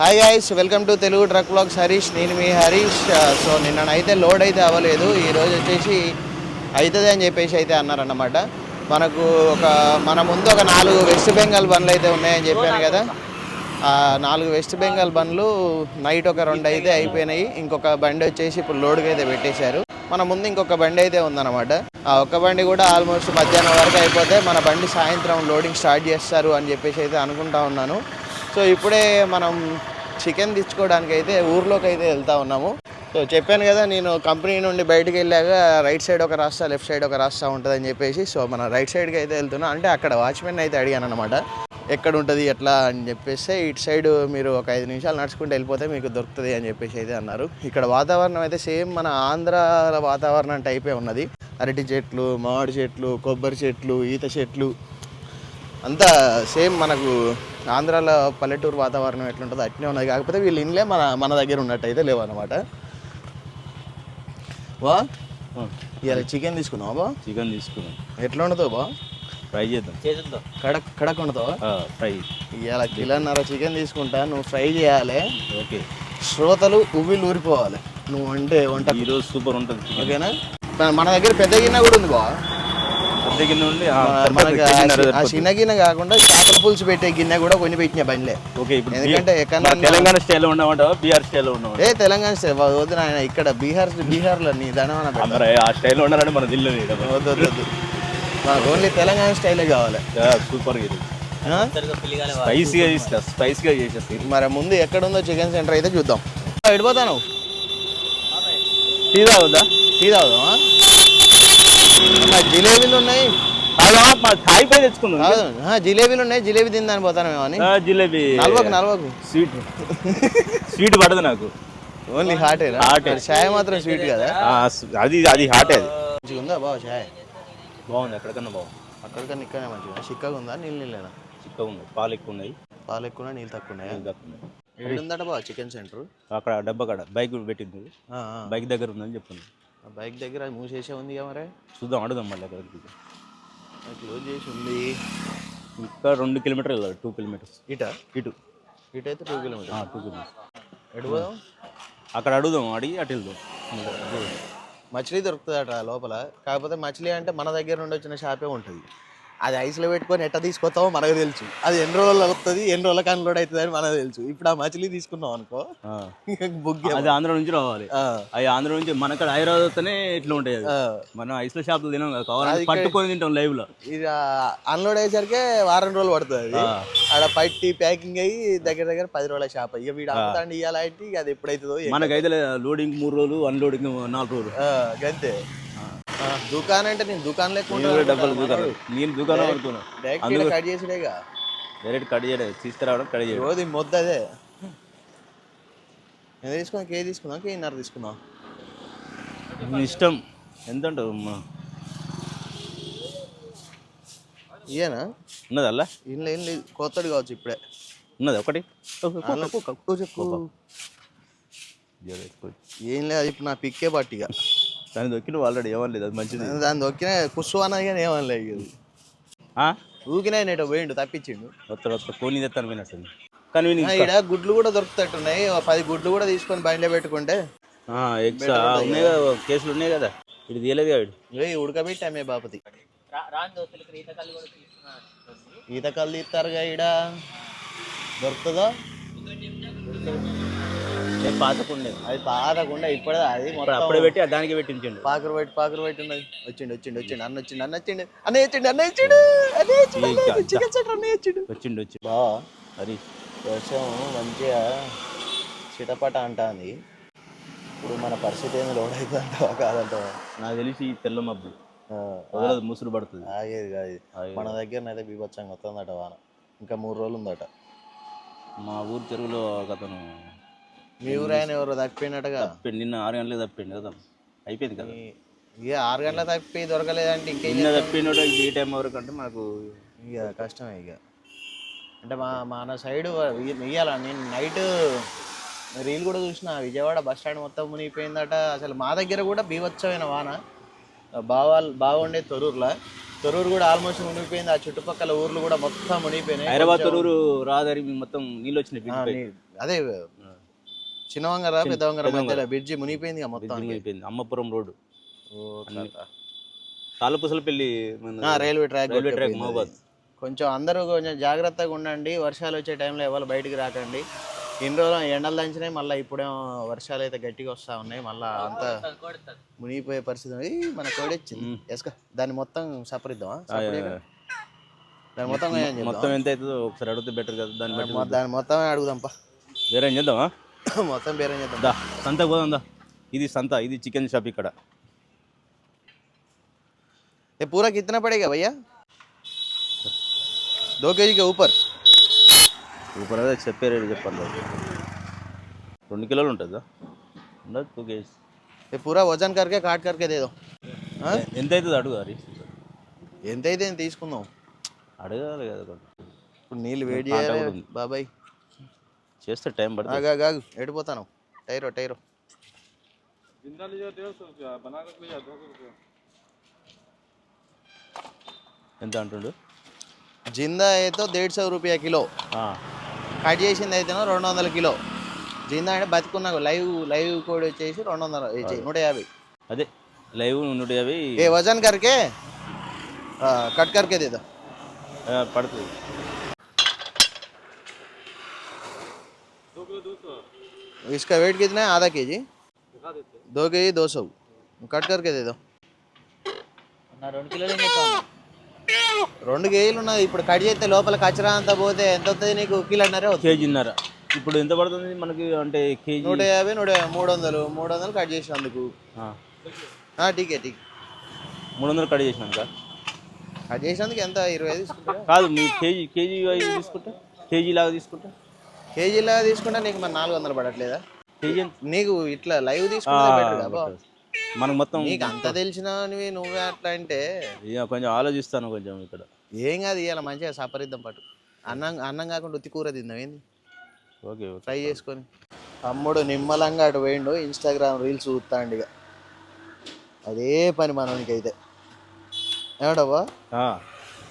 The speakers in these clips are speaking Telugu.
Hi guys welcome to Telugu truck blogs Harish నేను మీ హరీష్ సో నిన్ననైతే లోడ్ అయితే అవ్వలేదు. ఈ రోజు వచ్చేసి అవుతుంది అని చెప్పేసి అయితే అన్నారన్నమాట. మనకు ఒక మన ముందు ఒక నాలుగు వెస్ట్ బెంగాల్ బండ్లు అయితే ఉన్నాయని చెప్పాను కదా. నాలుగు వెస్ట్ బెంగాల్ బండ్లు నైట్ ఒక రెండు అయితే అయిపోయినాయి. ఇంకొక బండి వచ్చేసి ఇప్పుడు లోడ్కి అయితే పెట్టేశారు. మన ముందు ఇంకొక బండి అయితే ఉందన్నమాట. ఆ ఒక్క బండి కూడా ఆల్మోస్ట్ మధ్యాహ్నం వరకు అయిపోతే మన బండి సాయంత్రం లోడింగ్ స్టార్ట్ చేస్తారు అని చెప్పేసి అయితే అనుకుంటా ఉన్నాను. సో ఇప్పుడే మనం చికెన్ తెచ్చుకోవడానికి అయితే ఊర్లోకి అయితే వెళ్తా ఉన్నాము. సో చెప్పాను కదా నేను కంపెనీ నుండి బయటకు వెళ్ళాక రైట్ సైడ్ ఒక రాస్తా లెఫ్ట్ సైడ్ ఒక రాస్తా ఉంటుందని చెప్పేసి సో మన రైట్ సైడ్కి అయితే వెళ్తున్నాం. అంటే అక్కడ వాచ్మెన్ అయితే అడిగాను అనమాట ఎక్కడ ఉంటుంది ఎట్లా? అని చెప్పేస్తే ఇటు సైడ్ మీరు ఒక ఐదు నిమిషాలు నడుచుకుంటూ వెళ్ళిపోతే మీకు దొరుకుతుంది అని చెప్పేసి అయితే అన్నారు. ఇక్కడ వాతావరణం అయితే సేమ్ మన ఆంధ్ర వాతావరణం టైపే ఉన్నది. అరటి చెట్లు మామిడి చెట్లు కొబ్బరి చెట్లు ఈత చెట్లు అంతా సేమ్ మనకు ఆంధ్రాలో పల్లెటూరు వాతావరణం ఎట్లుంటుందో అట్నే ఉన్నది. కాకపోతే వీళ్ళు ఇండ్లే మన మన దగ్గర ఉన్నట్టు అయితే లేవు అనమాట వా ఇవాళ చికెన్ తీసుకున్నావా బా? చికెన్ తీసుకున్నాం. ఎట్లా వండుతావు బా? ఫ్రై చేద్దాం. కడక్ కడక్ వండుతావా? ఆ, ఫ్రై. ఇవాళ కిలోన్నర చికెన్ తీసుకుంటా నువ్వు ఫ్రై చేయాలి. ఓకే. శ్రోతలు ఉవ్విలు ఊరిపోవాలి. నువ్వు అంటే వంట. ఈరోజు సూపర్ ఉంటుంది ఓకేనా? మన- మన దగ్గర పెద్ద గిన్నె కూడా ఉంది బా. పెద్ద గిన్నె ఆ. చిన్న గిన్నె కాకుండా చేపల పులుసు పెట్టే గిన్నె కూడా కొని పెట్టిన బండ్లే. ఓకే ఇప్పుడు ఎందుకంటే తెలంగాణ స్టైల్లో ఉండమంటావా? బీహార్ స్టైల్లో ఉండమంటావా? ఏ తెలంగాణ స్టైల్. వద్దు నాయన ఇక్కడ బీహార్ బీహార్లో నీ మరి ఆ స్టైల్లో ఉండాలని మన వద్దు వద్దు మాకు ఓన్లీ తెలంగాణ స్టైలే కావాలి. సూపర్ ఇది? స్పైసీగా చేస్తా స్పైసీగా చేసేసి. మరి ముందు ఎక్కడుందో చికెన్ సెంటర్ అయితే చూద్దాం. ఎడిపోతాను టీ తాగుదా టీ తాగుదామా? జిలేబీలు ఉన్నాయి. కాదు ఆ, జిలేబీలు ఉన్నాయి. జిలేబీ తిందని పోతాను మేము అని. జిలేబీ. నలవకు నలవకు. స్వీట్. స్వీట్ పడదు నాకు. ఓన్లీ హాటే హాటే. చాయ్ మాత్రం స్వీట్ కదా? అది అది హాటే అది. మంచిగా ఉందా బావ చాయ్? బాగుంది ఎక్కడికన్నా బాగుంది. అక్కడికన్నా ఇక్కడనే మంచిగా చిక్కగా ఉందా? నీళ్ళు నీళ్ళేనా? చిక్కగా ఉంది. పాలు ఎక్కువ ఉన్నాయి. పాలు ఎక్కువ నీళ్ళు తక్కువ ఉన్నాయా? నీళ్ళు తక్కువ ఉన్నాయి. ఏడుందట బావ చికెన్ సెంటర్? అక్కడ డబ్బా కాడ. బైక్ పెట్టింది. బైక్ దగ్గర ఉందని చెప్పింది. బైక్ దగ్గర అది మూసేసే ఉంది కదా మరి? చూద్దాం అడుగుదాం మళ్ళీ అక్కడికి క్లోజ్ చేసి ఉంది. ఇక్కడ రెండు కిలోమీటర్లు వెళ్ళాలి టూ కిలోమీటర్స్. ఇట? ఇటు. ఇటు అయితే టూ కిలోమీటర్ టూ కిలోమీటర్స్. అక్కడ అడుగుదాం అడిగి అటు వెళ్దాం. మచిలీ దొరుకుతుందట లోపల. కాకపోతే మచిలీ అంటే మన దగ్గర నుండి వచ్చిన షాపే ఉంటుంది. అది ఐస్లో పెట్టుకొని ఎట్ట తీసుకొస్తామో మనకు తెలుసు. అది ఎన్ని రోజులు వస్తుంది ఎన్ని రోజులకు అన్లోడ్ అవుతుంది అని మనకు తెలుసు. ఇప్పుడు ఆ మచిలీ తీసుకున్నాం అనుకో. బుక్ అది ఆంధ్ర నుంచి రావాలి. అది ఆంధ్ర నుంచి మన కాడ హైదరాబాద్ వస్తేనే ఇట్లా ఉంటాయి మనం ఐస్లో షాపులు తినాం కదా కావాలంటే పట్టుకొని తింటాం లైవ్లో ఇది అన్లోడ్ అయ్యేసరికి వారం రోజులు పడుతుంది అది. ఆడ పట్టి ప్యాకింగ్ అయ్యి దగ్గర దగ్గర పది రోజుల షాప్ ఇక వీడు అమ్ముతాండి ఇవ్వాలంటే ఇక అది ఎప్పుడైతుందో మనకైతే లోడింగ్ మూడు రోజులు అన్లోడింగ్ నాలుగు రోజులు. ఆ, దుకాణం అంటే నేను దుకాణం లేకుండా డబ్బులు దుకాణం నేను దుకాణం అనుకున్నా డైరెక్ట్ కట్ చేసిడేగా డైరెక్ట్ కట్ చేయలేదు. తీసుకురావడం కట్ చేయడం రోజు మొద్ద అదే. ఎంత తీసుకున్నాం కేజీ తీసుకుందాం కేజీన్నర తీసుకుందాం మీ ఇష్టం. ఎంత ఉంటుంది మన ఇయేనా ఉన్నది అలా ఏం లేదు కొత్తది కావచ్చు ఇప్పుడే. ఉన్నది ఒకటి? చెప్పు. చెప్పు ఏం లేదు ఇప్పుడు నా పిక్కే పట్టిగా. దాని దొక్కిన ఆల్రెడీ ఏమనలేదు అది మంచిది. దాని దొక్కిన కుస్సు అన్నది కానీ అది. ఆ? ఊకినే నేటో పోయిండు తప్పించిండు. వస్తాడు వస్తాడు కోని తెస్తాను పోయినట్టుంది కానీ ఈడ గుడ్లు కూడా దొరుకుతట్టున్నాయి. పది గుడ్లు కూడా తీసుకొని బండిలో పెట్టుకుంటే. ఎగ్స్ ఉన్నాయి కదా కేసులు ఉన్నాయి కదా. ఇది తీయలేదు కదా ఉడకబెట్టి అమ్మే బాపతి. ఈత కళ్ళు తీస్తారుగా ఈడ. దొరుకుతుందో? పాతకుండే. అది పాతకుండా ఇప్పుడే అది అప్పుడే పెట్టి దానికి పెట్టించండి. పాకురు పెట్టి పాకురు పెట్టి ఉన్నది వచ్చిండు వచ్చిండు వచ్చిండు అన్న వచ్చిండు అన్న వచ్చిండు అన్న వచ్చిండు అన్న వచ్చిండు అన్న. చికెన్ సెంటర్ అన్న వచ్చిండు. వచ్చిండు వచ్చి బా అది వర్షం మంచిగా చిటపట అంటాంది. ఇప్పుడు మన పరిస్థితి ఏమి లోడ్ అవుతుంది అంటావా కాదంటావా? నాకు తెలిసి తెల్ల మబ్బు. వదలదు ముసురు పడుతుంది. ఆగేది కాదు. మన దగ్గర అయితే బీభత్సంగా వస్తుందట వాన. ఇంకా మూడు రోజులు ఉందట. మా ఊరు చెరువులో ఒక అతను మీ ఊరు ఆయన ఎవరో తప్పిపోయినట్టుగా? తప్పిండు నిన్న ఆరు గంటలకు తప్పిండు కదా. అయిపోయింది కదా. ఇక ఆరు గంటల తప్పి దొరకలేదంటే ఇంకేం నిన్న తప్పినోడు ఈ టైం వరకు అంటే మాకు ఇక కష్టమే ఇక. అంటే మా మన సైడ్ ఇయ్యాల నేను నైట్ రీల్ కూడా చూసిన విజయవాడ బస్ స్టాండ్ మొత్తం మునిగిపోయిందట. అసలు మా దగ్గర కూడా బీభత్సమైన వాన. బావాల్ బాగుండే తొరూరులో. తొరూరు కూడా ఆల్మోస్ట్ మునిగిపోయింది. ఆ చుట్టుపక్కల ఊర్లు కూడా మొత్తం మునిగిపోయినాయి. హైదరాబాద్ తొరూరు రహదారి మొత్తం నీళ్ళు వచ్చినాయి ఆ, బ్రిడ్జ్ పై. నీ- అదే చిన్నవంగర పెద్దవంగర. మధ్యలో బ్రిడ్జి మునిగిపోయింది మొత్తం అయిపోయింది అమ్మపురం రోడ్డు. ఆ, railway track railway track Mahabad. కొంచెం అందరూ కొంచెం జాగ్రత్తగా ఉండండి. వర్షాలు వచ్చే టైంలో ఎవరు బయటికి రాకండి. ఇన్ని రోజులు ఎండలు దంచినాయి. మళ్ళీ ఇప్పుడేమో వర్షాలు అయితే గట్టిగా వస్తూ ఉన్నాయి. మళ్ళీ అంతా మునిగిపోయే పరిస్థితి మన కోడొచ్చింది ఎస్క దాన్ని మొత్తం సపరిద్దామా? సపరేట్గా? దాన్ని మొత్తం మొత్తం ఎంత అవుతుందో ఒకసారి అడిగితే బెటర్ కదా. దాన్ని దాన్ని మొత్తమే అడుగుదాంపా. వేరే చేద్దామా? మొత్తం బేరం చేద్దాం దా సంత పోదాం దా ఇది సంత ఇది చికెన్ షాప్ ఇక్కడ ये पूरा कितना पड़ेगा भैया दो के जी के ऊपर సూపర్ అదే చెప్పే రేటు చెప్పాలి రెండు కిలోలు ఉంటుందా ఉండదు టూ కేజీస్ ये पूरा वजन करके काट करके दे दो हाँ? ఎంత అవుతుంది అడుగు హరి ఎంత అయితే నేను తీసుకుందాం అడగాలి కదా కొంచెం. ఇప్పుడు నీళ్ళు వేడి కాంటా చేయాలి కూడా ఉంది. బాబాయ్ చేస్తే టైం పడుతుంది ఆగు, ఆగు, ఆగు ఎడిపోతాను టైరో టైరో ఎంత అంటుండు జిందా అయితే దేడ్ సौ రూపాయ కిలో ఆ, కట్ చేసింది అయితేనో రెండు వందల కిలో జిందా అంటే బతుకున్నా లైవ్ లైవ్ కోడి వచ్చేసి రెండు వందల ఇచ్చి నూట యాభై అదే లైవ్ నూట యాభై ఏ వజన్ करके ఆ, కట్ करके दे दो ఆ, పడుతుంది इसका वेट कितना है आधा के जी दो के जी दो सौ कट करके दे दो రెండు కిలోలు ఏం చెప్తాను రెండు కేజీలు ఉన్నది ఇప్పుడు కట్ చేస్తే లోపల కచరా అంతా పోతే ఎంత వస్తుంది నీకు కిలోన్నరే వస్తుంది కేజీన్నర ఇప్పుడు ఎంత పడుతుంది మనకి అంటే కేజీ నూట యాభై నూట యాభై, మూడు వందలు మూడు వందలు కట్ చేసినందుకు ఆ, ఆ, టీకే టీక్ మూడు వందలు కట్ చేసినాక కట్ చేసినందుకు ఎంత ఇరవై ఐదు తీసుకుంటా కాదు మీ కేజీ కేజీ వైజ్ తీసుకుంటా కేజీ లాగా తీసుకుంటా కేజీలా తీసుకుంటే నీకు మరి నాలుగు వందలు పడట్లేదా? నీకు ఇట్లా లైవ్ తీసుకుంటే మనకు మొత్తం నీకు అంత తెలిసిన నువ్వే అట్లా అంటే. కొంచెం ఆలోచిస్తాను కొంచెం ఇక్కడ. ఏం కాదు ఇవాళ మంచిగా సపరిద్దాం పట్టు. అన్నం అన్నం కాకుండా ఉత్తి కూర తిందాం ఏంది? ఓకే ట్రై చేసుకొని. తమ్ముడు నిమ్మలంగా అటు పోయిండు ఇన్స్టాగ్రామ్ రీల్స్ చూస్తాండు ఇక. అదే పని మనోనికి అయితే ఏమడవ్వా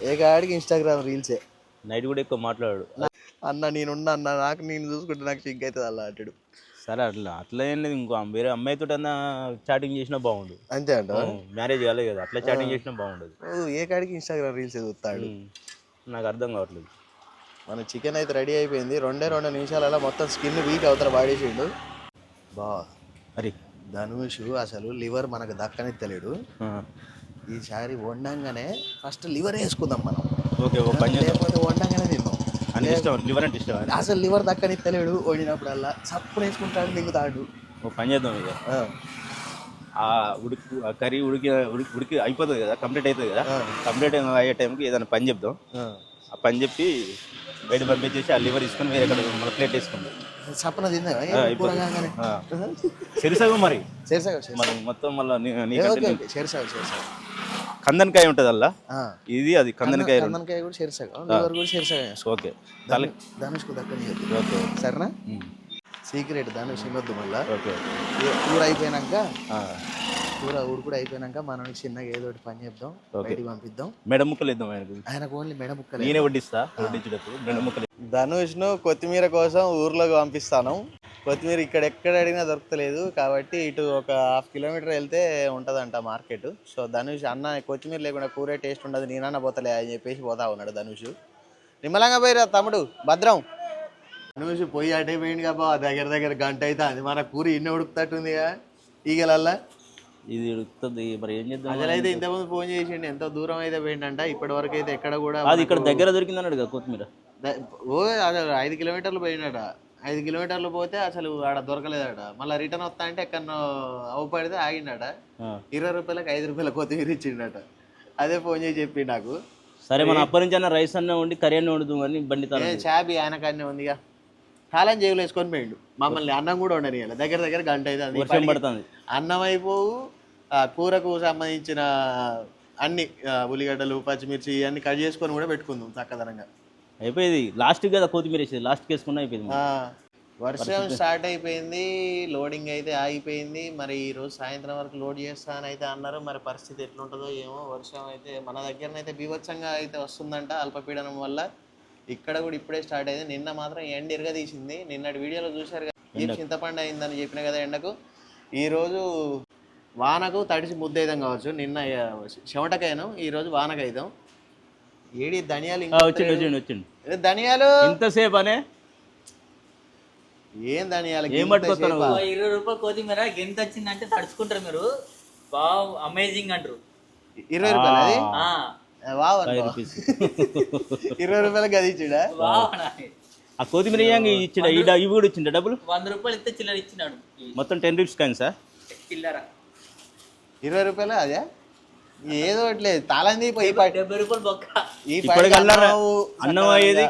ఏ కాడికి ఇన్స్టాగ్రామ్ రీల్సే నైట్ కూడా ఎక్కువ మాట్లాడాడు. అన్న నేనున్నా అన్న నాకు నేను చూసుకుంటే నాకు సింక్ అవుతుంది అలా అంటాడు. సరే అట్లా అట్లా ఏం లేదు. ఇంకో వేరే అమ్మాయితో అన్నా చాటింగ్ చేసినా బాగుండు. అంతే అంట? మ్యారేజ్ కాలేదు కదా అట్లా చాటింగ్ చేసినా బాగుండదు. ఏ కాడికి ఇన్స్టాగ్రామ్ రీల్స్ చూస్తాడు ఉమ్. నాకు అర్థం కావట్లేదు. మన చికెన్ అయితే రెడీ అయిపోయింది. రెండే రెండు నిమిషాలలో మొత్తం స్కిన్ వీక్ అవుతారు వాడేసిండు. బా. మరి? ధనుష్ అసలు లివర్ మనకు దక్కనెత్తలేడు. ఆ, ఈసారి వండంగానే ఫస్ట్ లివర్ వేసుకుందాం మనం. ఓకే లేకపోతే వండంగానే తిందాం. ఇష్టం లివర్ అంటే ఇష్టం అసలు లివర్ దక్కనిత్తలేడు వండినప్పుడల్లా సప్పుడు వేసుకుంటాడు మింగుతాడు ఒక పని చేద్దాం ఇక. ఆ, ఉడికి ఆ కర్రీ ఉడికి ఉడికి ఉడికి అయిపోతుంది కదా కంప్లీట్ అవుతుంది కదా. కంప్లీట్ అయ్యే టైంకి ఏదైనా పని చెప్దాం. ఆ. పని చెప్పి బయట పంపించేసి ఆ లివర్ తీసుకొని వేరే ఎక్కడ మన ప్లేట్ వేసుకుందాం. సప్పన తిందా. సరిసగం మరి? చేరుసాగు మనం మొత్తం మళ్ళీ కందనకాయ ఉంటుంది అల్లా ఇది అది కందనకాయ. కందనకాయ కూడా చేరుసాగు లివర్ కూడా చేరుసాగు ఓకే. ధనుష్కు దక్కని ఓకే. సరేనా. సీక్రెట్ ధనుష్ వినొద్దు మళ్ళా? కూర అయిపోయినాక. కూర ఉడుకుడు అయిపోయినాక మనకి చిన్నగా ఏదో ఒకటి పని చెప్దాం బయటికి పంపిద్దాం. మెడ ముక్కలు ఇద్దాం ఆయనకు. ఆయనకు ఓన్లీ మెడ ముక్కలే. నేనే వడ్డిస్తా వడ్డించేటప్పుడు మెడ ముక్కలు. ధనుష్ను కొత్తిమీర కోసం ఊర్లోకి పంపిస్తాను. కొత్తిమీర ఇక్కడ ఎక్కడ అడిగినా దొరకలేదు కాబట్టి ఇటు ఒక హాఫ్ కిలోమీటర్ వెళ్తే ఉంటుందంట మార్కెట్. సో ధనుష్ అన్న కొత్తిమీర లేకుండా కూరే టేస్ట్ ఉండదు. నేనన్న పోతలే అని చెప్పేసి పోతా ఉన్నాడు ధనుష్. నిమ్మలంగా పోయిరా తమ్ముడు భద్రం. ధనుష్ పోయి అటే పోయింది కాబా దగ్గర దగ్గర గంట అయితే అది మన కూర ఇన్ని ఉడుకుతట్టుందిగా ఈగలల్లా? ఇది ఉడుకుతుంది. మరి ఏం చేద్దాం అసలు అయితే ఇంతకుముందు ఫోన్ చేసిండు ఎంతో దూరం అయితే పోయిండంట. ఇప్పటి వరకు అయితే ఎక్కడ కూడా అది ఇక్కడ దగ్గర దొరికింది అన్నాడు కదా కొత్తిమీర ఓ అసలు ఐదు కిలోమీటర్లు పోయినాడ ఐదు కిలోమీటర్లు పోతే అసలు ఆడ దొరకలేదట. మళ్ళీ రిటర్న్ వస్తా అంటే ఎక్కడో అవపడితే ఆగిండట. ఇరవై రూపాయలకు ఐదు రూపాయల కొత్తిమీర ఇచ్చిండట అదే ఫోన్ చేసి చెప్పి నాకు. సరే మనం అప్పటి నుంచి అన్న రైస్ అన్న వండి కర్రీ అన్న వండుదాం కానీ బండి చాబి ఆయన కాడనే ఉందిగా తాళం జేబులు వేసుకొని పోయిండు. మమ్మల్ని అన్నం కూడా ఉండని దగ్గర దగ్గర గంట అయితే వర్షం పడుతుంది. అన్నం అయిపోవు కూరకు సంబంధించిన అన్ని ఉల్లిగడ్డలు పచ్చిమిర్చి అన్ని కట్ చేసుకొని కూడా పెట్టుకుందాం చక్కదనంగా. అయిపోయింది. లాస్ట్ కదా కొత్తిమీర వేసేది. లాస్ట్ వేసుకున్నా అయిపోయింది వర్షం స్టార్ట్ అయిపోయింది. లోడింగ్ అయితే ఆగిపోయింది. మరి ఈ రోజు సాయంత్రం వరకు లోడ్ చేస్తా అని అయితే అన్నారు. మరి పరిస్థితి ఎట్లుంటుందో ఏమో. వర్షం అయితే మన దగ్గరనైతే బీభత్సంగా అయితే వస్తుందంట అల్పపీడనం వల్ల. ఇక్కడ కూడా ఇప్పుడే స్టార్ట్ అయింది. నిన్న మాత్రం ఎండ ఇరగ తీసింది నిన్నటి వీడియోలో చూశారు కదా. ఏం చింతపండు అయిందని చెప్పిన కదా ఎండకు. ఈ రోజు వానకు తడిసి ముద్దయిదాం కావచ్చు. నిన్న చెమటకైనాం ఈ రోజు వానకైదాం. ఏడి ధనియాలు వచ్చిండు వచ్చిండు వచ్చిండు. ధనియాలు? ఇంతసేపు అనే ఏం ధనియాలు? ఏం ఓ ఇరవై రూపాయలు కొత్తిమీర ఎంత వచ్చిందంటే తడుచుకుంటారు మీరు. బాగా అమేజింగ్ అంటారు? ఇరవై రూపాయలు అది? ఆ, వావ్ ఇరవై రూపాయలు గది ఇచ్చుడా? అనాలి. ఆ కొత్తిమీర డ- ఇవి కూడా ఇచ్చిండ డబ్బులు? వంద రూపాయలు ఇస్తే చిల్లర ఇచ్చినాడు. మొత్తం టెన్ రూపీస్ కానీ సార్ చిల్లర. ఇరవై రూపాయలు అదే? ఏదో ఒకట్లేదు తాళం డెబ్బై రూపాయలు బొక్క. ఈ అన్నం అయ్యేది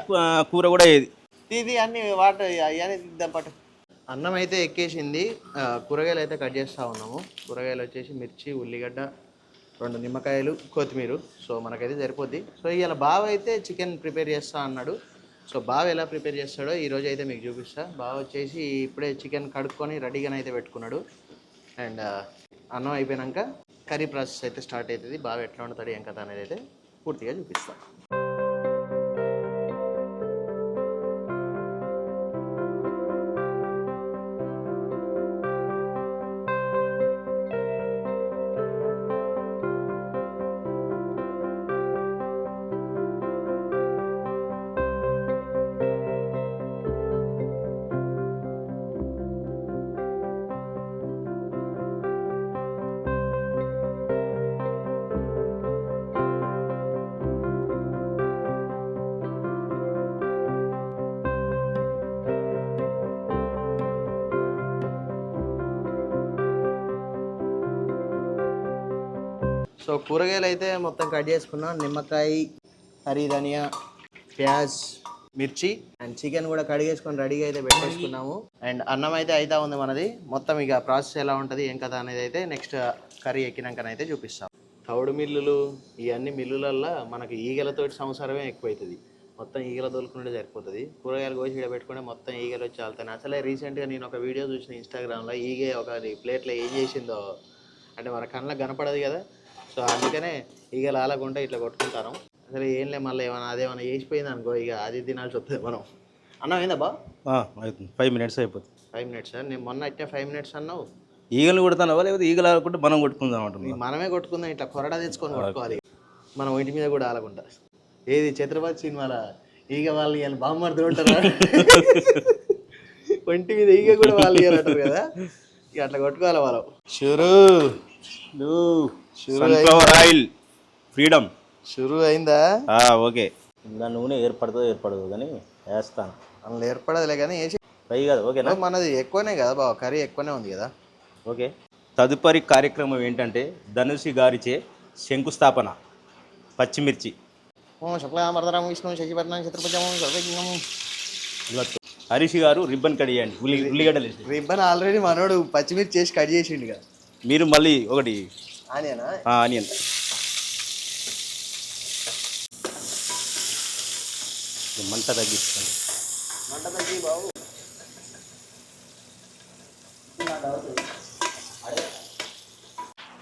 కూర కూడా అయ్యేది. ఇది అన్ని వాటర్ అయ్యానే తిద్దాం పట్టు. అన్నం అయితే ఎక్కేసింది. కూరగాయలు అయితే కట్ చేస్తూ ఉన్నాము. కూరగాయలు వచ్చేసి మిర్చి ఉల్లిగడ్డ రెండు నిమ్మకాయలు కొత్తిమీర. సో మనకైతే సరిపోద్ది. సో ఇవాళ బావ అయితే చికెన్ ప్రిపేర్ చేస్తా అన్నాడు. సో బావ ఎలా ప్రిపేర్ చేస్తాడో ఈ రోజు అయితే మీకు చూపిస్తా. బావ వచ్చేసి ఇప్పుడే చికెన్ కడుక్కొని రెడీగానే అయితే పెట్టుకున్నాడు. అండ్ అన్నం అయిపోయినాక కర్రీ ప్రాసెస్ అయితే స్టార్ట్ అవుతుంది. బాగా ఎట్లా వండుతాడు ఏం కథ అనేది అయితే పూర్తిగా చూపిస్తాను సో కూరగాయలు అయితే మొత్తం కట్ చేసుకున్నాం. నిమ్మకాయ హరి ధనియా ప్యాజ్ మిర్చి అండ్ చికెన్ కూడా కడిగేసుకొని రెడీగా అయితే పెట్టేసుకున్నాము. అండ్ అన్నం అయితే అవుతా ఉంది మనది. మొత్తం ఇక ప్రాసెస్ ఎలా ఉంటుంది ఏం కదా అనేది అయితే నెక్స్ట్ కర్రీ ఎక్కినాకనైతే చూపిస్తాం. తౌడు మిల్లులు ఇవన్నీ మిల్లులల్లో మనకి ఈగలతోటి సంసారమే ఎక్కువైతుంది. మొత్తం ఈగల దొలుకుంటే సరిపోతుంది. కూరగాయలు కోసి ఇక్కడ పెట్టుకుంటే మొత్తం ఈగలు వచ్చి వెళ్తాయి అసలే రీసెంట్గా నేను ఒక వీడియో చూసిన ఇన్స్టాగ్రామ్లో ఈగే ఒక ప్లేట్లో ఏం చేసిందో అంటే మన కళ్ళకి కనపడదు కదా. సో అందుకనే ఈగలు ఆలకుండా ఇట్లా కొట్టుకుంటారు. అసలు ఏం లే మళ్ళీ ఏమైనా అదేమైనా చేసిపోయింది అనుకో ఇక అది తినాల్సి వస్తుంది మనం. అన్నం ఏందా బా? అవుతుంది ఫైవ్ మినిట్స్ అయిపోతుంది. ఫైవ్ మినిట్స్ నేను మొన్న అయితే ఫైవ్ మినిట్స్ అన్నావు. ఈగలు కొడతానవా లేకపోతే ఈగలు ఆడుకుంటే మనం కొట్టుకుందాం అంటున్నాం మనమే కొట్టుకుందాం ఇట్లా కొరడా తెచ్చుకొని కొట్టుకోవాలి. మనం ఇంటి మీద కూడా ఆలకుండా ఏది ఛత్రపతి సినిమాల ఈగ వాళ్ళు ఇవాళ బామ్మర్దులు ఉంటారా? ఒంటి మీద ఈగ కూడా వాళ్ళు ఇవ్వాలంటారు కదా. ఇక అట్లా కొట్టుకోవాలి వాళ్ళు షురు. సన్ఫ్లవర్ ఆయిల్ ఫ్రీడమ్ షురు అయిందా? ఓకే. దాని నూనె ఏర్పడదో ఏర్పడదు కానీ వేస్తాను. అందులో ఏర్పడదులే కానీ వేసి ఫ్రై కాదు ఓకేనా? మనది ఎక్కువనే కదా బావ కర్రీ ఎక్కువనే ఉంది కదా. ఓకే. తదుపరి కార్యక్రమం ఏంటంటే ధనుషి గారిచే శంకుస్థాపన పచ్చిమిర్చి. ఓం శుక్లామర్దరం విష్ణు శశిపట్నం ఛత్రపతి సర్వజ్ఞం ఇవ్వచ్చు హరీష్ గారు రిబ్బన్ కట్ చేయండి. ఉల్లి ఉల్లిగడ్డలు వేసి. రిబ్బన్ ఆల్రెడీ మనోడు పచ్చిమిర్చి చేసి కట్ చేసిండు కదా. మీరు మళ్ళీ ఒకటి ఆనియనా? మంట తగ్గిస్తాను. మంట తగ్గి బాబు.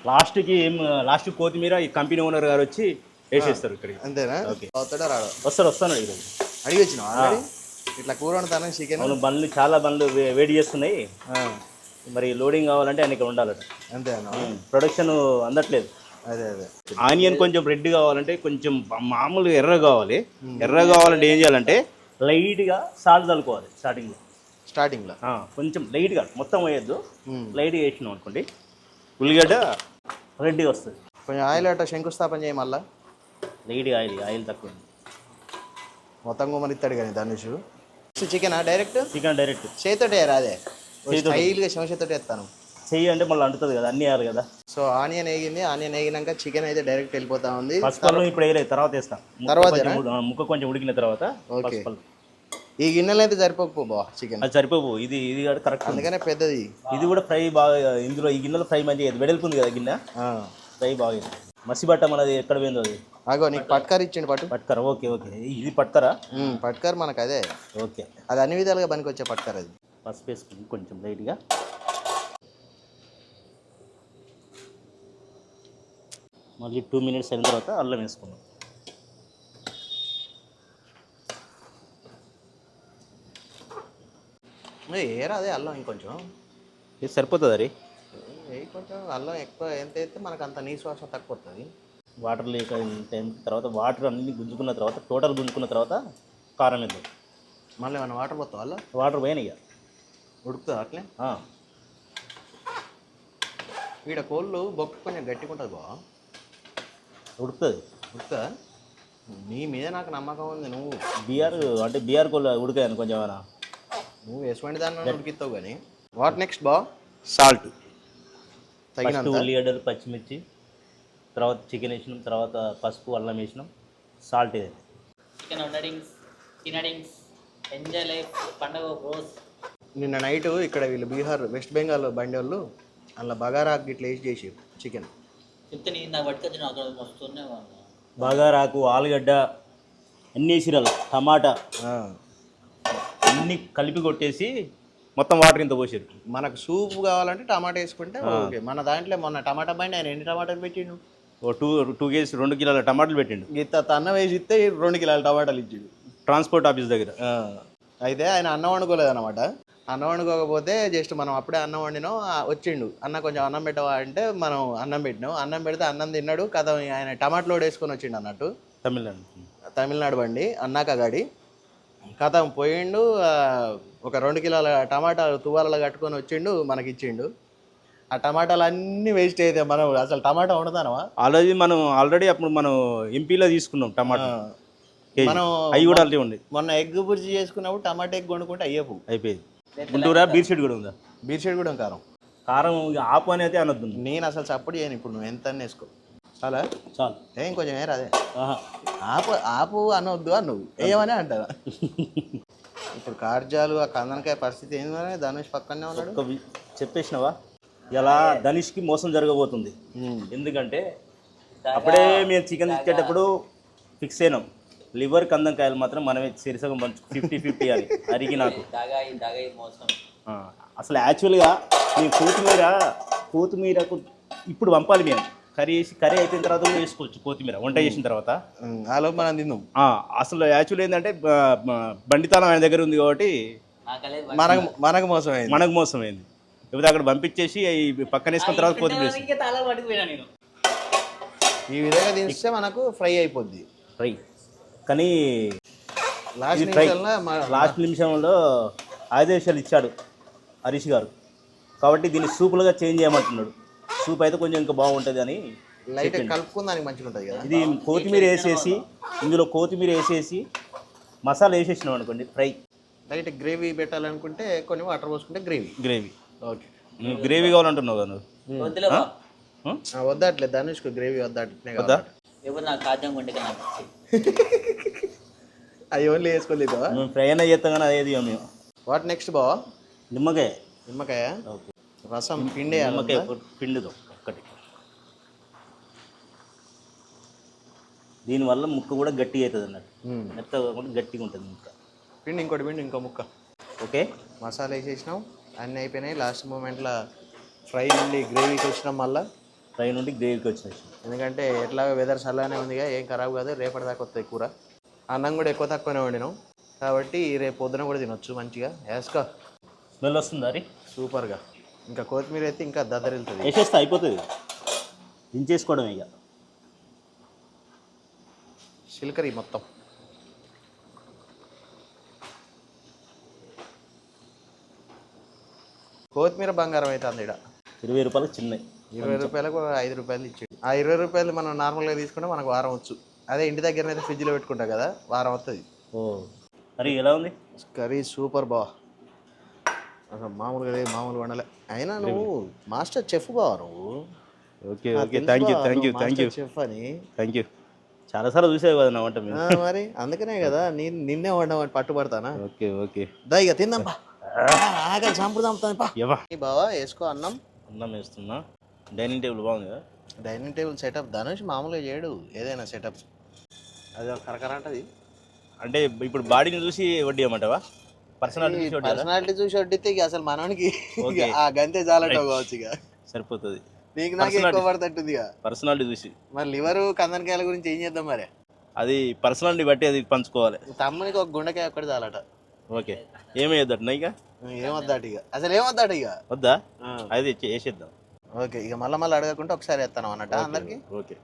లాస్ట్కి ఏం లాస్ట్ కొత్తిమీర ఈ కంపెనీ ఓనర్ గారు వచ్చి వేసేస్తారు ఇక్కడికి. అంతేనా? ఓకే. అవుతాడో రాడో వస్తారు వస్తాను ఈరోజు. అడిగి ఆల్రెడీ? ఇట్లా కూర వండుతాను చికెన్? బండ్లు చాలా బండ్లు వేడి చేస్తున్నాయి. మరి లోడింగ్ కావాలంటే ఆయన ఇక్కడ ఉండాలట. అంతేనా ప్రొడక్షన్ అందట్లేదు. అదే అదే. ఆనియన్ కొంచెం రెడ్ కావాలంటే కొంచెం మామూలుగా ఎర్ర కావాలి. ఎర్ర కావాలంటే ఏం చేయాలంటే లైట్గా సాల్ట్ చల్లుకోవాలి స్టార్టింగ్లో స్టార్టింగ్లో కొంచెం లైట్గా మొత్తం వేయద్దు. లైట్గా వేసినాం అనుకోండి ఉల్లిగడ్డ రెడ్గా వస్తుంది. కొంచెం ఆయిల్ అట్ట శంకుస్థాపన చేయి మళ్ళా. లైట్గా ఆయిల్ ఆయిల్ తక్కువ. మొత్తం గుమ్మని ఇస్తాడు కానీ ధనుషు. చికెనా డైరెక్ట్ చికెన్ డైరెక్ట్ రాదే చేతితోటే. స్టైల్గా శంషతోటి ఎత్తాను. చెయ్యి అంటే మళ్ళీ అంటుతుంది కదా అన్నీ వేయాలి కదా. సో ఆనియన్ వేగింది. ఆనియన్ వేగినాక చికెన్ అయితే డైరెక్ట్ వెళ్ళిపోతా ఉంది. పసుపల్లం ఇప్పుడు వేయలేదు తర్వాత వేస్తాం. ఆ, ముక్క కొంచెం ఉడికిన తర్వాత ఓకే. ఈ గిన్నెలు అయితే సరిపోకపో చికెన్. అది సరిపోవు ఇది ఇది కూడా కరెక్ట్ అందుకనే పెద్దది. ఇది కూడా ఫ్రై బాగా ఇందులో ఈ గిన్నెలో ఫ్రై మంచిగా అయ్యేది. వెడల్పు ఉంది కదా గిన్నె? ఆ. ఫ్రై బాగా అయ్యేది. మసిబట్ట మనది ఎక్కడ పోయిందో అది? అగో నీకు పట్కర్ ఇచ్చిండు పట్టు. పట్టుకరా ఓకే ఓకే. ఇది పట్టుకరా ఉమ్, పట్కర్ మనకు అదే ఓకే. అది అన్ని విధాలుగా పనికి వచ్చే పట్కర్ అది. పసుపు వేసుకుని కొంచెం లైట్గా. మళ్ళీ టూ మినిట్స్ అయిన తర్వాత అల్లం వేసుకున్నాం ఏరా అదే అల్లం ఇంకొంచెం. ఇది సరిపోతుంది అరే ఏ కొంచెం అల్లం ఎక్కువ ఎంత అయితే మనకు అంత నీ శ్వాస తక్కువ వస్తుంది. వాటర్ లేక తర్వాత వాటర్ అన్ని గుంజుకున్న తర్వాత టోటల్ గుంజుకున్న తర్వాత కారం వేద్దాం మళ్ళీ ఏమైనా వాటర్ పోతాం అల్లం? వాటర్ పోయినాయి ఇక. ఉడుకుతుంది అట్లే? ఆ, ఈడ కోళ్ళు బొక్క కొంచెం గట్టిగా ఉంటుంది బావ ఉడుకుతుంది. ఉడుకుతుందా? నీ మీద నాకు నమ్మకం ఉంది నువ్వు. బీఆర్ అంటే బీఆర్ కోళ్ళు ఉడికాయను కొంచెం ఏమైనా నువ్వు వేసుకొని దాన్ని ఉడికిస్తావు కానీ వాట్ నెక్స్ట్ బా? సాల్ట్. తగినంత? ఉల్లిగడ్డలు పచ్చిమిర్చి తర్వాత చికెన్ వేసినాం తర్వాత పసుపు అల్లం వేసినాం. సాల్ట్ వేయాలి చికెన్ వండడింగ్స్ తినడింగ్స్ ఎంజాయ్ లైఫ్ పండగ రోజ్ నిన్న నైట్ ఇక్కడ వీళ్ళు బీహార్ వెస్ట్ బెంగాల్ బండి వాళ్ళు అలా బగారా ఇట్లా వేసి చేసి చికెన్. బగారాకు ఆలుగడ్డ అన్నీ వేసిరాలు టమాటా. అన్నీ కలిపి కొట్టేసి మొత్తం వాటర్ ఇంత పోసారు. మనకు సూప్ కావాలంటే టమాటా వేసుకుంటే ఓకే. మన దాంట్లో మొన్న టమాటా బండి ఆయన ఎన్ని టమాటాలు పెట్టిండు? ఓ టూ టూ కేజీ రెండు కిలోల టమాటాలు పెట్టిండు. గీత అన్నం వేసి ఇస్తే రెండు కిలోల టమాటాలు ఇచ్చిండు ట్రాన్స్పోర్ట్ ఆఫీస్ దగ్గర. అయితే ఆయన అన్నం వండుకోలేదు అనమాట అన్నం వండుకోకపోతే జస్ట్ మనం అప్పుడే అన్నం వండినాం వచ్చిండు. అన్న కొంచెం అన్నం పెట్టవా అంటే మనం అన్నం పెట్టినాం. అన్నం పెడితే అన్నం తిన్నాడు. కథ ఆయన టమాటా లోడ్ వేసుకొని వచ్చిండు అన్నట్టు. తమిళనాడు. తమిళనాడు బండి అన్నాక గాడి కథ పోయిండు ఒక రెండు కిలోల టమాటాలు తువాలలో కట్టుకొని వచ్చిండు మనకి ఇచ్చిండు. ఆ టమాటాలు అన్నీ వేస్ట్ అయితే మనం అసలు టమాటా వండుతానవా ఆల్రెడీ మనం ఆల్రెడీ అప్పుడు మనం ఎంపీలో తీసుకున్నాం టమాటా. మనం అవి కూడా అలాంటివి ఉండే. మొన్న ఎగ్ బుర్జీ చేసుకున్నప్పుడు టమాటా ఎగ్ వండుకుంటే అయ్యపు అయిపోయింది. గుంటూరా? బీర్ షీట్ కూడా ఉందా? బీర్షెడ్ కూడా కారం. కారం ఆపు అని అయితే అనొద్దు. నేను అసలు సపోర్ట్ చేయను ఇప్పుడు నువ్వు ఎంత వేసుకో. చాలా? చాలు. ఏం కొంచెం ఏ రాదే. ఆపు ఆపు అనొద్దు అని నువ్వు. వేయమని అంటారా ఇప్పుడు కార్జాలు ఆ కందనకాయ పరిస్థితి ఏంది మరి? ధనుష్ పక్కనే ఉన్నాడు. చెప్పేసినావా? ఇలా ధనిష్కి మోసం జరగబోతుంది. ఎందుకంటే అప్పుడే మేము చికెన్ తెచ్చేటప్పుడు ఫిక్స్ అయినాం. లివర్ కందంకాయలు మాత్రం మనమే సిరిసగం పంచు ఫిఫ్టీ ఫిఫ్టీ అని అరిగి నాకు. దాగాయి దాగాయి మోసం. ఆ, అసలు యాక్చువల్గా మేము కొత్తిమీర కొత్తిమీరకు ఇప్పుడు పంపాలి మేము. కర్రీ వేసి కర్రీ అయిపోయిన తర్వాత కూడా వేసుకోవచ్చు కొత్తిమీర. వంట చేసిన తర్వాత. లోపు మనం తిందాం. ఆ, అసలు యాక్చువల్ ఏంటంటే బ- బ- బండితాళం ఆయన దగ్గర ఉంది కాబట్టి నాకలే మనకు మనకు మోసం అయింది మనకు మోసం అయింది లేకపోతే అక్కడ పంపించేసి అవి పక్కన వేసుకున్న తర్వాత కొత్తిమీర ఈ విధంగా తినిస్తే మనకు ఫ్రై అయిపోద్ది. ఫ్రై. కానీ లాస్ట్ లాస్ట్ నిమిషంలో ఆదేశాలు ఇచ్చాడు హరీష్ గారు. కాబట్టి దీన్ని సూపులుగా చేంజ్ చేయమంటున్నాడు. సూప్ అయితే కొంచెం ఇంకా బాగుంటుంది అని లైట్ కలుపుకుందానికి మంచిగా ఉంటుంది కదా? ఇది కొత్తిమీర వేసేసి ఇందులో కొత్తిమీర వేసేసి మసాలా వేసేసినాం అనుకోండి ఫ్రై. లైట్ గ్రేవీ పెట్టాలనుకుంటే కొన్ని వాటర్ పోసుకుంటే గ్రేవీ గ్రేవీ ఓకే నువ్వు గ్రేవీ కావాలంటున్నావు కదా నువ్వు? వద్దట్లే ధనుష్కు గ్రేవీ వద్దట్లే వద్దా? ఎవరు నాకు కాద్యం కొంటే నాకు? అది ఓన్లీ వేసుకోలేదు మేము ఫ్రై అయినా చేస్తాం కానీ ఇవ్వం మేము. వాట్ నెక్స్ట్ బావా? నిమ్మకాయ. నిమ్మకాయ? ఓకే. రసం పిండి నిమ్మకాయ పిండిదో ఒక్కటి. దీనివల్ల ముక్క కూడా గట్టిగా అవుతుంది అన్నట్టు. మెత్తగా కూడా గట్టిగా ఉంటుంది ముక్క. పిండి ఇంకోటి పిండి ఇంకో ముక్క. ఓకే. మసాలా వేసేసినాం. అన్నీ అయిపోయినాయి. లాస్ట్ మూమెంట్లో ఫ్రై నుండి గ్రేవీకి వచ్చినాం మళ్ళా. ఫ్రై నుండి గ్రేవీకి వచ్చేసి. ఎందుకంటే ఎట్లా వెదర్ చల్లగానే ఉందిగా ఏం ఖరాబ్ కాదు రేపటి దాకా వస్తాయి కూర. అన్నం కూడా ఎక్కువ తక్కువనే వండినాం. కాబట్టి రేపు పొద్దున కూడా తినొచ్చు మంచిగా. వేసుకో స్మెల్ వస్తుందా అరే సూపర్గా ఇంకా కొత్తిమీర అయితే ఇంకా దద్దరిల్తుంది. వేసేస్తే అయిపోతుంది. దించేసుకోవడం ఇక సిల్కరీ మొత్తం. కొత్తిమీర బంగారం అయితే అంది ఇక్కడ ఇరవై రూపాయలు చిన్నవి ఇరవై రూపాయలకు ఐదు రూపాయలు ఇచ్చాడు. ఆ ఇరవై రూపాయలు మనం నార్మల్గా తీసుకుంటే మనకు వారం వచ్చు. అదే ఇంటి దగ్గర అయితే ఫ్రిడ్జ్లో పెట్టుకుంటాం కదా వారం వస్తుంది అరే ఎలా ఉంది? కర్రీ సూపర్ బా. అసలు మామూలుగా లేదు మామూలు వండలే. అయినా నువ్వు మాస్టర్ చెఫ్ బావా నువ్వు. Okay okay. Thank you thank you thank you chef అని. థ్యాంక్ యూ చాలాసార్లు చూసావు కదా నా వంట మరి అందుకనే కదా నేను నిన్నే వండమని పట్టుబడతానా? Okay okay. దా ఇక ఆకలి చంపుదాం పా ఎవా బావా వేసుకో అన్నం. అన్నం వేస్తున్నా. డైనింగ్ టేబుల్ బాగుంది? కదా డైనింగ్ టేబుల్ సెటప్ ధనుష్ మామూలుగా చేయడు ఏదైనా సెటప్. అది ఒక కరకర అంటది. అంటే ఇప్పుడు బాడీని చూసి వడ్డీ అమ్మంటావా పర్సనాలిటీ చూసి? పర్సనాలిటీ చూసి వడ్డితే ఇక అసలు మనోనికి. ఆ గంతే చాలంటావు కావచ్చు ఇక. సరిపోతుంది. నీకు నాకు ఎక్కువ. పడుతుంటుంది ఇక. పర్సనాలిటీ చూసి. మరి లివరు కందనకాయల గురించి ఏం చేద్దాం మరి? అది పర్సనాలిటీ బట్టి అది పంచుకోవాలి. తమ్మునికి ఒక గుండెకాయ ఒక్కటి చాలట. ఓకే. ఏమేయద్దట ఇక ఏమొద్దాట ఇక. అసలు ఏమొద్దాట ఇక? వద్దా? అది ఇచ్చి- వేసేద్దాం ఓకే ఇక మళ్ళీ మళ్ళీ అడగకుండా ఒకసారి ఎత్తాను అన్నట్టు అందరికి? ఓకే.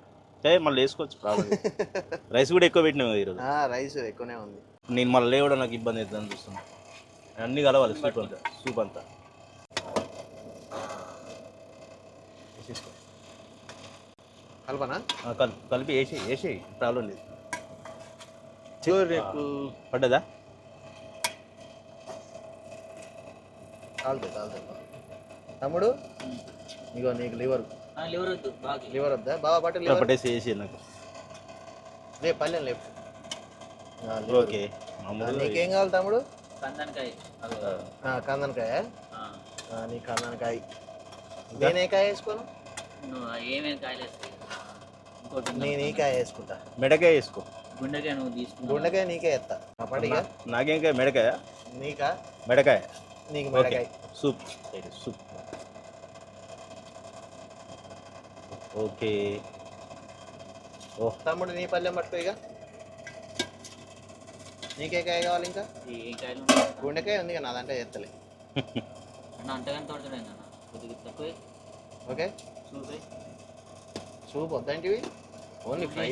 మళ్ళీ వేసుకోవచ్చు ప్రాబ్లం రైస్ కూడా ఎక్కువ పెట్టినాం కదా ఈరోజు? రైస్ ఎక్కువనే ఉంది. నేను మళ్ళీ లేవడం నాకు ఇబ్బంది అవుతుందని చూస్తున్నా. అన్నీ కలవాలి సూప్ అంతా సూప్ అంతా. తీసుకో కలపనా? ఆ, కలిపి కలిపి వేసి వేసి ప్రాబ్లం లేదు. రేపు పడ్డదా? తమ్ముడు? ఇగో నీకు లివర్. ఆ, లివర్ వద్దు బాగా. లివర్ వద్దా? బాబా పట్టు లివర్? పట్టేసి వేసి నాకు. రేపు పల్లెం లేపు ఓకే నీకేం కావాలి తమ్ముడు? కందనకాయ. కందనకాయ? ఆ, ఆ, నీ కందనకాయ. నేనే కాయ వేసుకోను? ఏమేమి కాయలు వేస్తాయి? నేను ఈ కాయ వేసుకుంటా. మెడకాయ వేసుకో. గుండెకాయ నువ్వు తీసుకున్నావు గుండెకాయ నీకే ఎత్తా అప్పటిగా నాకేంకాయ మెడకాయ? నీకా? మెడకాయ. నీకు మెడకాయ. సూప్. సూప్. ఓకే. తమ్ముడు నీ పల్లెం పట్టుకో ఇక. నీకే కాయ కావాలి ఇంకా? ఏం కాయలు? గుండెకాయ ఉంది కదా నాదంటే ఎత్తలే. అన్న అంతగానే తోడుతున్నాయి అన్న కొద్దిగా తక్కువ. ఓకే. చూపే. సూప్ వద్దంటివి? ఓన్లీ ఫ్రై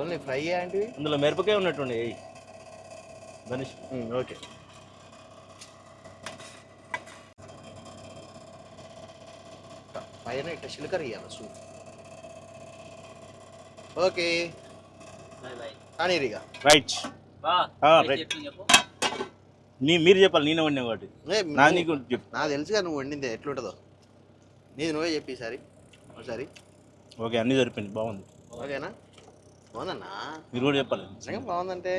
ఓన్లీ ఫ్రై అంటివి? అందులో మిరపకాయ ఉన్నట్టుండి ఏయ్. ధనుష్. ఓకే. పైన ఇట్లా చిలకర ఇవ్వాలి సూప్ ఓకే. కానీ రైట్. బా ఆ, టేస్ట్ రైట్. నీ మీరు చెప్పాలి నేనే వండిన వాటి ఏ, నా నువ్వు- నీకు చెప్పు. నాకు తెలుసుగా నువ్వు వండింది ఎట్లుంటుందో. నీది నువ్వే చెప్పి ఈసారి ఒకసారి. ఓకే అన్నీ సరిపోయింది బాగుంది. ఓకేనా? బాగుందన్నా? మీరు కూడా చెప్పాలి. నిజంగా బాగుందంటే.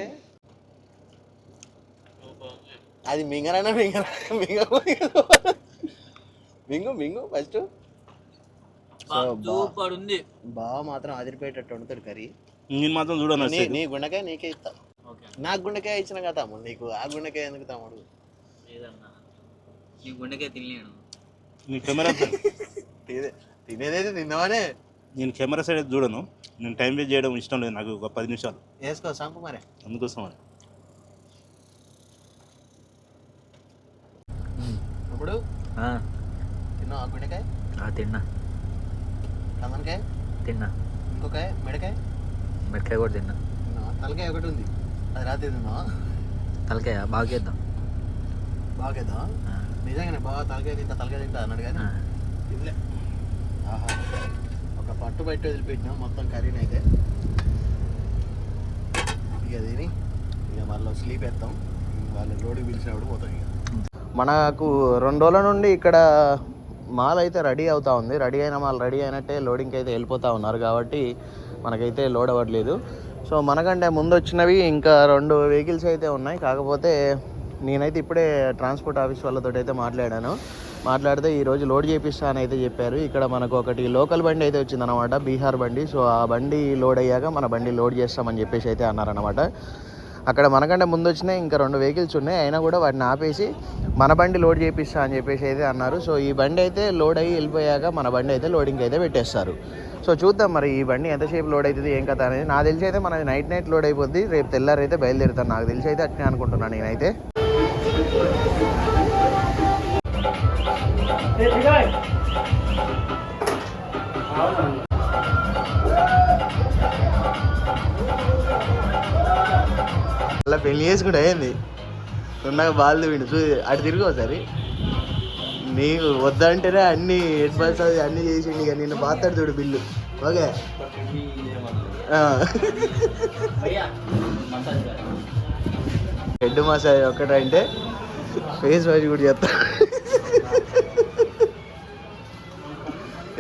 అది మింగనైనా మింగన మింగ మింగు. మింగు ఫస్ట్ సూపర్ ఉంది బావ మాత్రం అదిరిపోయేటట్టు వండుతాడు కర్రీ. నేను మాత్రం చూడను నీ నీ గుండెకాయ నీకే ఇస్తా. ఓకే. నాకు గుండెకాయ ఇచ్చిన కదా తమ్ముడు నీకు ఆ గుండెకాయ ఎందుకు తమ్ముడు? లేదన్నా. నీ గుండెకాయ తినలేను. నీ కెమెరా తినే తినేదైతే తిన్నావనే? నేను కెమెరా సైడ్ అయితే చూడను. నేను టైం వేస్ట్ చేయడం ఇష్టం లేదు నాకు ఒక పది నిమిషాలు. వేసుకో సంపు మరి. అందుకోసం అని. ఇప్పుడు తిన్నావు ఆ గుండెకాయ? తిన్నా. కమ్మనికాయ తిన్నా. ఇంకొకాయ మెడకాయ మిరకాయ కూడా తిన్నా. తలకాయ ఒకటి ఉంది. అది రాత్రి తిన్నావా? తలకాయ బాగా చేద్దాం. బాగేదా నిజంగానే బాగా తలకాయ తింటా తలకాయ తింటా అన్నాడు కానీ తినలే. ఆహా. ఒక పట్టు బయట వదిలిపెట్టినాం మొత్తం కర్రీని అయితే. ఇక తిని ఇక మళ్ళీ స్లీప్ వేస్తాం. వాళ్ళు రోడ్డుకి పిలిచినప్పుడు పోతాం ఇక. మనకు రెండు రోజుల నుండి ఇక్కడ మాల్ అయితే రెడీ అవుతా ఉంది. రెడీ అయిన మాల్ రెడీ అయినట్టే లోడింగ్కి అయితే వెళ్ళిపోతూ ఉన్నారు కాబట్టి మనకైతే లోడ్ అవ్వట్లేదు. సో మనకంటే ముందు వచ్చినవి ఇంకా రెండు వెహికల్స్ అయితే ఉన్నాయి. కాకపోతే నేనైతే ఇప్పుడే ట్రాన్స్పోర్ట్ ఆఫీస్ వాళ్ళతో అయితే మాట్లాడాను. మాట్లాడితే ఈరోజు లోడ్ చేపిస్తా అని అయితే చెప్పారు. ఇక్కడ మనకు ఒకటి లోకల్ బండి అయితే వచ్చిందనమాట బీహార్ బండి. సో ఆ బండి లోడ్ అయ్యాక మన బండి లోడ్ చేస్తామని చెప్పేసి అయితే అన్నారనమాట అక్కడ మనకంటే ముందు వచ్చినాయి ఇంకా రెండు వెహికల్స్ ఉన్నాయి. అయినా కూడా వాటిని ఆపేసి మన బండి లోడ్ చేపిస్తా అని చెప్పేసి అయితే అన్నారు. సో ఈ బండి అయితే లోడ్ అయ్యి వెళ్ళిపోయాక మన బండి అయితే లోడింగ్ అయితే పెట్టేస్తారు. సో చూద్దాం మరి ఈ బండి ఎంతసేపు లోడ్ అవుతుంది ఏం కథ అనేది. నాకు తెలిసి అయితే మనది నైట్ నైట్ లోడ్ అయిపోద్ది. రేపు తెల్లారి అయితే బయలుదేరుతాను. నాకు తెలిసి అయితే అట్నే అనుకుంటున్నాను నేనైతే. అలా పెళ్ళి చేసుకుంటే అయింది. ఉన్నాక బాధలు విండు చూ అటు తిరిగి ఒకసారి. నీకు వద్దంటేనే అన్ని హెడ్ అది అన్ని చేసిండు ఇక. నిన్ను మాట్లాడు చూడు బిల్లు. ఓకే? హెడ్ మసాజ్ ఒక్కటంటే ఫేస్ వాష్ కూడా చేస్తా.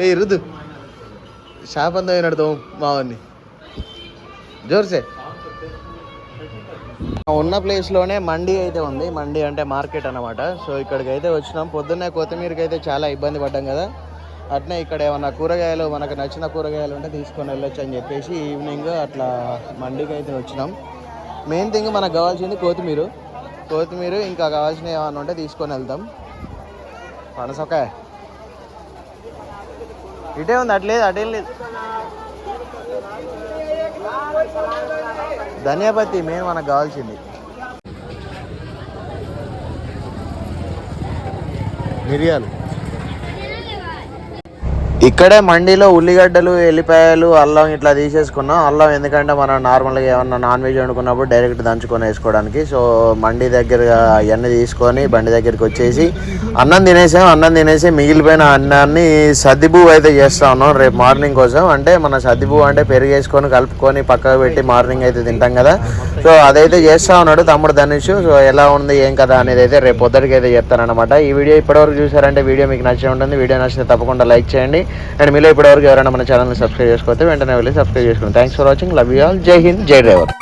ఏ రుదు షాప్ అంతా పోయినాడు మావన్ని జోర్సే. ఉన్న ప్లేస్లోనే మండి అయితే ఉంది. మండి అంటే మార్కెట్ అన్నమాట. సో ఇక్కడికి అయితే వచ్చినాం. పొద్దున్నే కొత్తిమీరకి అయితే చాలా ఇబ్బంది పడ్డాం కదా. అట్నే ఇక్కడ ఏమన్నా కూరగాయలు మనకు నచ్చిన కూరగాయలు ఉంటే తీసుకొని వెళ్ళొచ్చు అని చెప్పేసి ఈవినింగ్ అట్లా మండికి అయితే వచ్చినాం. మెయిన్ థింగ్ మనకు కావాల్సింది కొత్తిమీర. కొత్తిమీర ఇంకా కావాల్సిన ఏమన్నా ఉంటే తీసుకొని వెళ్తాం. పనసకాయ ఇటే ఉంది. అట్లేదు అటేం లేదు. ధనియాపతి మెయిన్ మనకు కావాల్సింది మిరియాలు. ఇక్కడే మండీలో ఉల్లిగడ్డలు ఎల్లిపాయలు అల్లం ఇట్లా తీసేసుకున్నాం. అల్లం ఎందుకంటే మనం నార్మల్గా ఏమన్నా నాన్ వెజ్ వండుకున్నప్పుడు డైరెక్ట్ దంచుకొని వేసుకోవడానికి. సో మండి దగ్గర అవన్నీ తీసుకొని బండి దగ్గరికి వచ్చేసి అన్నం తినేసాం. అన్నం తినేసి మిగిలిపోయిన అన్నాన్ని సద్దిబు అయితే చేస్తా ఉన్నాం రేపు మార్నింగ్ కోసం. అంటే మన సద్దిబు అంటే పెరిగేసుకొని కలుపుకొని పక్కకు పెట్టి మార్నింగ్ అయితే తింటాం కదా. సో అదైతే చేస్తా ఉన్నాడు తమ్ముడు ధనుష్. సో ఎలా ఉంది ఏం కదా అనేది అయితే రేపు పొద్దుటికి అయితే చెప్తానమాట ఈ వీడియో ఇప్పటివరకు చూసారంటే వీడియో మీకు నచ్చి ఉంటుంది. వీడియో నచ్చితే తప్పకుండా లైక్ చేయండి. అండ్ మీలో ఇప్పటివరకు ఎవరైనా మన ఛానల్ని సబ్స్క్రైబ్ చేసుకోతే వెంటనే వెళ్ళి సబ్స్క్రైబ్ చేసుకోండి thanks for watching love you all జై హింద్ జై డ్రైవర్